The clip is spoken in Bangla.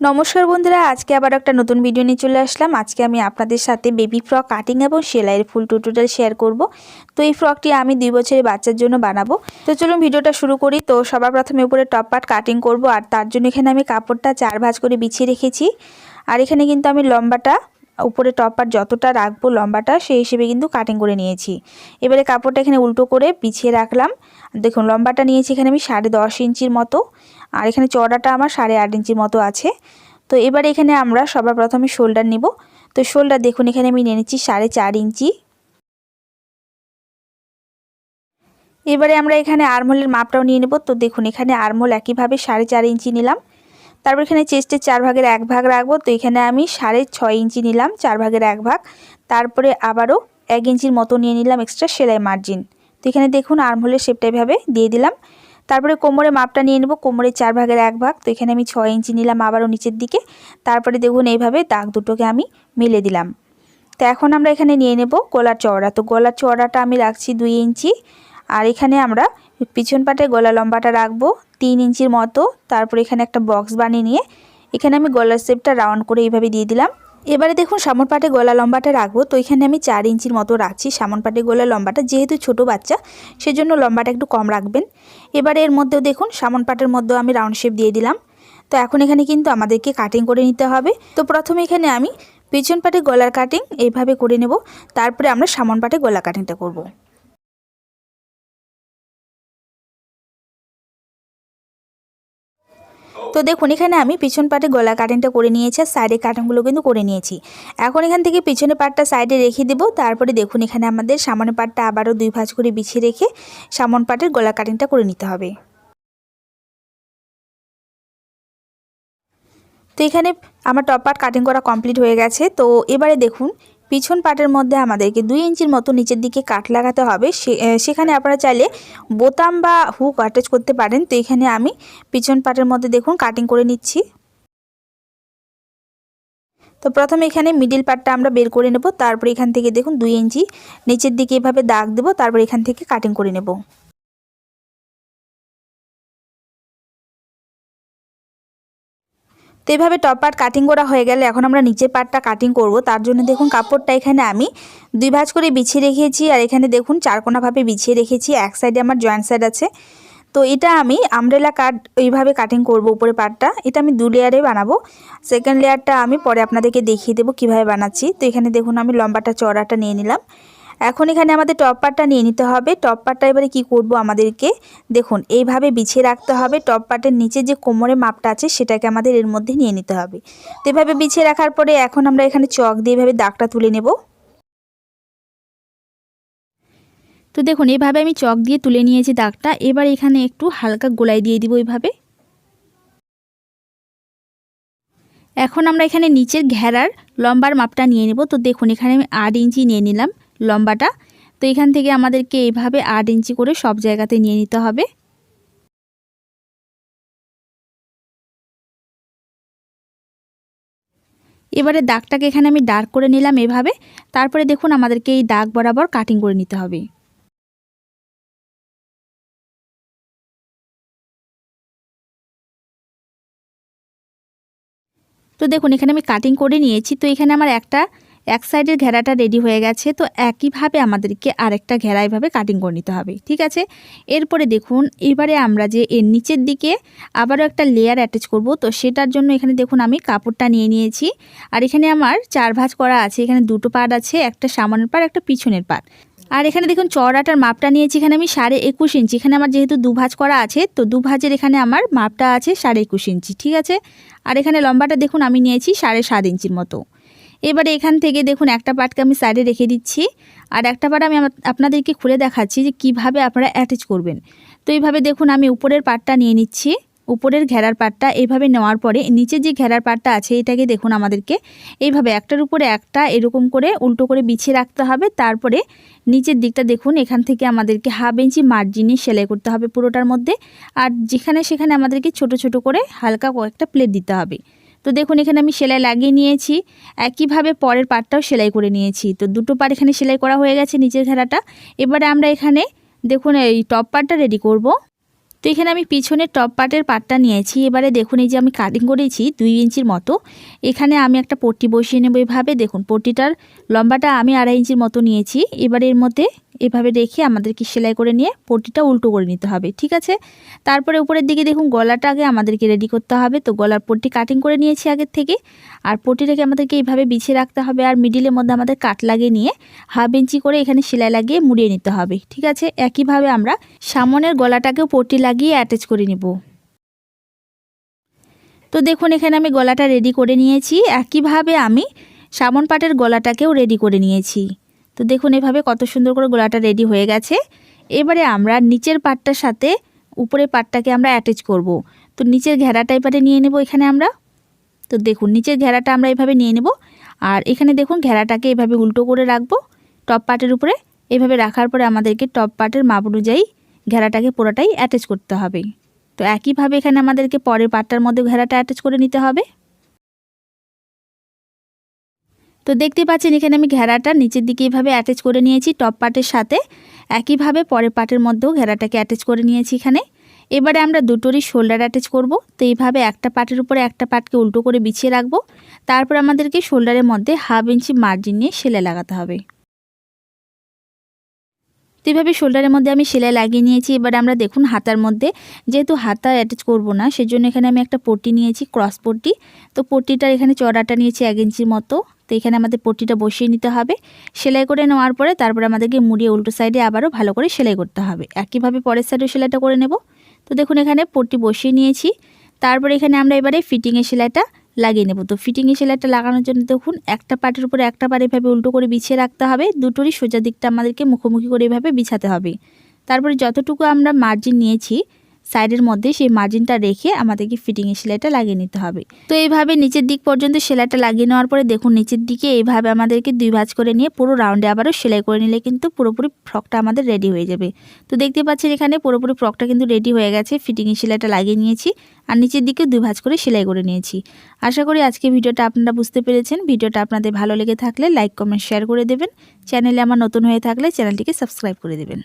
নমস্কার বন্ধুরা, আজকে আবার একটা নতুন ভিডিও নিয়ে চলে আসলাম। আজকে আমি আপনাদের সাথে বেবি ফ্রক কাটিং এবং সেলাইয়ের ফুল টুটোটাল শেয়ার করব। তো এই ফ্রকটি আমি দুই বছরের বাচ্চার জন্য বানাবো। তো চলুন ভিডিওটা শুরু করি। তো সবার প্রথমে উপরে টপ পার্ট কাটিং করব, আর তার জন্য এখানে আমি কাপড়টা চার ভাঁজ করে বিছিয়ে রেখেছি। আর এখানে কিন্তু আমি লম্বাটা উপরে টপ পার্ট যতটা রাখব লম্বাটা, সেই হিসেবে কিন্তু কাটিং করে নিয়েছি। এবারে কাপড়টা এখানে উল্টো করে পিছিয়ে রাখলাম। দেখুন, লম্বাটা নিয়েছি এখানে আমি সাড়ে দশ ইঞ্চির মতো, আর এখানে চড়াটা আমার সাড়ে আট ইঞ্চির মতো আছে। তো এবার এখানে আমরা সবার প্রথমে শোল্ডার নিব। তো শোল্ডার দেখুন, এখানে আমি নিয়ে সাড়ে চার ইঞ্চি। এবারে আমরা এখানে আরমোলের মাপটাও নিয়ে নেব। তো দেখুন, এখানে আরমোল একইভাবে সাড়ে চার ইঞ্চি নিলাম। তারপর এখানে চেস্টের চার ভাগের এক ভাগ রাখব। তো এখানে আমি সাড়ে ছয় ইঞ্চি নিলাম, চার ভাগের এক ভাগ। তারপরে আবারও এক ইঞ্চির মতো নিয়ে নিলাম এক্সট্রা সেলাই মার্জিন তো এখানে দেখুন আর্মহোলের শেপটা এভাবে দিয়ে দিলাম। তারপরে কোমরে মাপটা নিয়ে নেব কোমরের চার ভাগের এক ভাগ। তো এখানে আমি ছয় ইঞ্চি নিলাম আবারও নিচের দিকে। তারপরে দেখুন এইভাবে দাগ দুটোকে আমি মিলে দিলাম। তো এখন আমরা এখানে নিয়ে নেব গলার চওড়া। তো গলার চওড়াটা আমি রাখছি দুই ইঞ্চি। আর এখানে আমরা পিছন পাটে গলা লম্বাটা রাখব তিন ইঞ্চির মতো, তারপর এখানে একটা বক্স বানিয়ে নিয়ে এখানে আমি গলার শেপটা রাউন্ড করে এইভাবে দিয়ে দিলাম। এবারে দেখুন সামন পাটে গলা লম্বাটা রাখব, তো এখানে আমি চার ইঞ্চির মতো রাখছি। সামন পাটে গলা লম্বাটা, যেহেতু ছোট বাচ্চা, সেজন্য লম্বাটা একটু কম রাখবেন। এবারে এর মধ্যেও দেখুন সামন পাটের মধ্যেও আমি রাউন্ড শেপ দিয়ে দিলাম। তো এখন এখানে কিন্তু আমাদেরকে কাটিং করে নিতে হবে। তো প্রথমে এখানে আমি পিছন পাটে গলার কাটিং এইভাবে করে নেব, তারপরে আমরা সামন পাটে গলা কাটিংটা করব। তো দেখুন, এখানে আমি পিছন পাটে গলা কাটিংটা করে নিয়েছি আর সাইডের কাটিংগুলো কিন্তু করে নিয়েছি। এখন এখান থেকে পিছনের পাটটা সাইডে রেখে দেবো। তারপরে দেখুন, এখানে আমাদের সামনের পাটটা আবারও দুই ভাঁজ করে বিছিয়ে রেখে সামন পাটের গলা কাটিংটা করে নিতে হবে। তো এখানে আমার টপ পার্ট কাটিং করা কমপ্লিট হয়ে গেছে। তো এবারে দেখুন পিছন পাটের মধ্যে আমাদেরকে দুই ইঞ্চির মতো নিচের দিকে কাট লাগাতে হবে। সেখানে আপনারা চাইলে বোতাম বা হুক অ্যাটাচ করতে পারেন। তো এখানে আমি পিছন পাটের মধ্যে দেখুন কাটিং করে নিচ্ছি। তো প্রথমে এখানে মিডিল পার্টটা আমরা বের করে নেব। তারপর এখান থেকে দেখুন দুই ইঞ্চি নিচের দিকে এভাবে দাগ দেবো। তারপর এখান থেকে কাটিং করে নেব। তো এইভাবে টপ পার্ট কাটিং করা হয়ে গেলে এখন আমরা নিচের পার্টটা কাটিং করব। তার জন্য দেখুন কাপড়টা এখানে আমি দুই ভাঁজ করে বিছিয়ে রেখেছি আর এখানে দেখুন চারকোনাভাবে বিছিয়ে রেখেছি, এক সাইডে আমার জয়েন্ট সাইড আছে। তো এটা আমি আমরেলা কাট এইভাবে কাটিং করব উপরে পার্টটা এটা আমি দু লেয়ারে বানাবো। সেকেন্ড লেয়ারটা আমি পরে আপনাদেরকে দেখিয়ে দেবো কীভাবে বানাচ্ছি। তো এখানে দেখুন আমি লম্বাটা চড়াটা নিয়ে নিলাম। এখন এখানে আমাদের টপ পার্টটা নিয়ে নিতে হবে। টপ পার্টটা এবারে কী করব আমাদেরকে? দেখুন, এইভাবে বিছিয়ে রাখতে হবে। টপ পার্টের নিচে যে কোমরের মাপটা আছে, সেটাকে আমাদের এর মধ্যে নিয়ে নিতে হবে। তো এভাবে বিছিয়ে রাখার পরে এখন আমরা এখানে চক দিয়ে এভাবে দাগটা তুলে নেব। তো দেখুন এইভাবে আমি চক দিয়ে তুলে নিয়েছি দাগটা। এবার এখানে একটু হালকা গোলাই দিয়ে দিব এইভাবে এখন আমরা এখানে নিচের ঘেরার লম্বার মাপটা নিয়ে নেব। তো দেখুন, এখানে আমি আট ইঞ্চি নিয়ে নিলাম। লম্বাটা। তো এখান থেকে আমাদেরকে এইভাবে আট ইঞ্চি করে সব জায়গাতে নিয়ে নিতে হবে। এবারে দাগটাকে এখানে আমি ডার্ক করে নিলাম এভাবে। তারপরে দেখুন আমাদেরকে এই দাগ বরাবর কাটিং করে নিতে হবে। তো দেখুন এখানে আমি কাটিং করে নিয়েছি। তো এখানে আমার একটা এক সাইডের ঘেরাটা রেডি হয়ে গেছে, তো একইভাবে আমাদেরকে আরেকটা ঘেরা এভাবে কাটিং করে নিতে হবে, ঠিক আছে? এরপরে দেখুন, এবারে আমরা যে এর নিচের দিকে আবারও একটা লেয়ার অ্যাটাচ করব, তো সেটার জন্য এখানে দেখুন আমি কাপড়টা নিয়ে নিয়েছি, আর এখানে আমার চার ভাঁজ করা আছে, এখানে দুটো পাট আছে, একটা সামনের পাট একটা পিছনের পাট আর এখানে দেখুন চড়াটার মাপটা নিয়েছি, এখানে আমি সাড়ে একুশ ইঞ্চি, এখানে আমার যেহেতু দু ভাঁজ করা আছে, তো দু ভাঁজের এখানে আমার মাপটা আছে সাড়ে একুশ ইঞ্চি, ঠিক আছে? আর এখানে লম্বাটা দেখুন আমি নিয়েছি সাড়ে সাত ইঞ্চির মতো। এবারে এখান থেকে দেখুন একটা পার্টকে আমি সাইডে রেখে দিচ্ছি আর একটা পার্ট আমি আপনাদেরকে খুলে দেখাচ্ছি যে কীভাবে আপনারা অ্যাটাচ করবেন। তো এইভাবে দেখুন আমি উপরের পার্টটা নিয়ে নিচ্ছি, উপরের ঘেরার পাটটা এইভাবে নেওয়ার পরে নিচে যে ঘেরার পাটটা আছে এটাকে দেখুন আমাদেরকে এইভাবে একটার উপরে একটা এরকম করে উল্টো করে বিছিয়ে রাখতে হবে, তারপরে নিচের দিকটা দেখুন এখান থেকে আমাদেরকে হাফ ইঞ্চি মার্জিনে সেলাই করতে হবে পুরোটার মধ্যে। আর যেখানে সেখানে আমাদেরকে ছোট ছোট করে হালকা কয়েকটা প্লেট দিতে হবে। তো দেখুন, এখানে আমি সেলাই লাগিয়ে নিয়েছি। একইভাবে পরের পাটটাও সেলাই করে নিয়েছি। তো দুটো পাট এখানে সেলাই করা হয়ে গেছে নিচের ঘেরাটা এবারে আমরা এখানে দেখুন, এই টপ পাটটা রেডি করব। তো এখানে আমি পিছনের টপ পাটের পার্টটা নিয়েছি। এবারে দেখুন, এই যে আমি কাটিং করেছি দুই ইঞ্চির মতো। এখানে আমি একটা পট্টি বসিয়ে নেব এভাবে। দেখুন, পট্টিটার লম্বাটা আমি আড়াই ইঞ্চির মতো নিয়েছি। এবারে এর মধ্যে এভাবে রেখে আমাদেরকে সেলাই করে নিয়ে পটিটা উল্টো করে নিতে হবে, ঠিক আছে? তারপরে উপরের দিকে দেখুন গলাটা আগে আমাদেরকে রেডি করতে হবে। তো গলার পট্টি কাটিং করে নিয়েছি আগের থেকে। আর পটিটাকে আমাদেরকে এইভাবে বিছিয়ে রাখতে হবে আর মিডিলের মধ্যে আমাদের কাট লাগিয়ে নিয়ে হাফ ইঞ্চি করে এখানে সেলাই লাগিয়ে মুড়িয়ে নিতে হবে, ঠিক আছে? একইভাবে আমরা সামনের গলাটাকেও পট্টি লাগিয়ে অ্যাটাচ করে নিব। তো দেখুন এখানে আমি গলাটা রেডি করে নিয়েছি। একইভাবে আমি সামন পাটের গলাটাকেও রেডি করে নিয়েছি। তো দেখুন এভাবে কত সুন্দর করে গলাটা রেডি হয়ে গেছে। এবারে আমরা নিচের পাটটার সাথে উপরের পাটটাকে আমরা অ্যাটাচ করব। তো নিচের ঘেরাটা এবারে নিয়ে নেব এখানে আমরা। তো দেখুন নিচের ঘেরাটা আমরা এভাবে নিয়ে নেব। আর এখানে দেখুন ঘেরাটাকে এভাবে উল্টো করে রাখব টপ পাটের উপরে। এভাবে রাখার পরে আমাদেরকে টপ পাটের মাপ অনুযায়ী ঘেরাটাকে পুরোটাই অ্যাটাচ করতে হবে। তো একইভাবে এখানে আমাদেরকে পরের পাটটার মধ্যে ঘেরাটা অ্যাটাচ করে নিতে হবে। তো দেখতে পাচ্ছেন, এখানে আমি ঘেরাটা নিচের দিকে এভাবে অ্যাটাচ করে নিয়েছি টপ পার্টের সাথে। একইভাবে পরের পার্টের মধ্যেও ঘেরাটাকে অ্যাটাচ করে নিয়েছি এখানে। এবারে আমরা দুটোরই শোল্ডার অ্যাটাচ করব। তো এইভাবে একটা পার্টের উপরে একটা পার্টকে উল্টো করে বিছিয়ে রাখব। তারপর আমাদেরকে শোল্ডারের মধ্যে হাফ ইঞ্চি মার্জিন নিয়ে সেলাই লাগাতে হবে। তো এইভাবে শোল্ডারের মধ্যে আমি সেলাই লাগিয়ে নিয়েছি। এবার আমরা দেখুন হাতার মধ্যে, যেহেতু হাতা অ্যাটাচ করব না, সেজন্য এখানে আমি একটা পট্টি নিয়েছি ক্রস পট্টি। তো পট্টিটার এখানে চড়াটা নিয়েছি এক ইঞ্চির মতো। তো এখানে আমাদের পট্টিটা বসিয়ে নিতে হবে। সেলাই করে নেওয়ার পরে তারপরে আমাদেরকে মুড়িয়ে উল্টো সাইডে আবারও ভালো করে সেলাই করতে হবে। একইভাবে পরের সাইডেও সেলাইটা করে নেব। তো দেখুন এখানে পট্টি বসিয়ে নিয়েছি। তারপরে এখানে আমরা এবারে ফিটিংয়ের সেলাইটা লাগিয়ে নেব। তো ফিটিংয়ের সেলাইটা লাগানোর জন্য দেখুন একটা পাটের উপরে একটা পাট এভাবে উল্টো করে বিছিয়ে রাখতে হবে। দুটোরই সোজা দিকটা আমাদেরকে মুখোমুখি করে এভাবে বিছাতে হবে। তারপরে যতটুকু আমরা মার্জিন নিয়েছি সাইডের মধ্যে সেই মার্জিনটা রেখে আমাদেরকে ফিটিংয়ের সেলাইটা লাগিয়ে নিতে হবে। তো এইভাবে নিচের দিক পর্যন্ত সেলাইটা লাগিয়ে নেওয়ার পরে দেখুন নিচের দিকে এইভাবে আমাদেরকে দুই ভাঁজ করে নিয়ে পুরো রাউন্ডে আবারও সেলাই করে নিলে কিন্তু পুরোপুরি ফ্রকটা আমাদের রেডি হয়ে যাবে। তো দেখতে পাচ্ছেন এখানে পুরোপুরি ফ্রকটা কিন্তু রেডি হয়ে গেছে ফিটিংয়ের সেলাইটা লাগিয়ে নিয়েছি আর নিচের দিকে দুই ভাঁজ করে সেলাই করে নিয়েছি। আশা করি আজকে ভিডিওটা আপনারা বুঝতে পেরেছেন। ভিডিওটা আপনাদের ভালো লেগে থাকলে লাইক কমেন্ট শেয়ার করে দেবেন। চ্যানেলে আমার নতুন হয়ে থাকলে চ্যানেলটিকে সাবস্ক্রাইব করে দেবেন।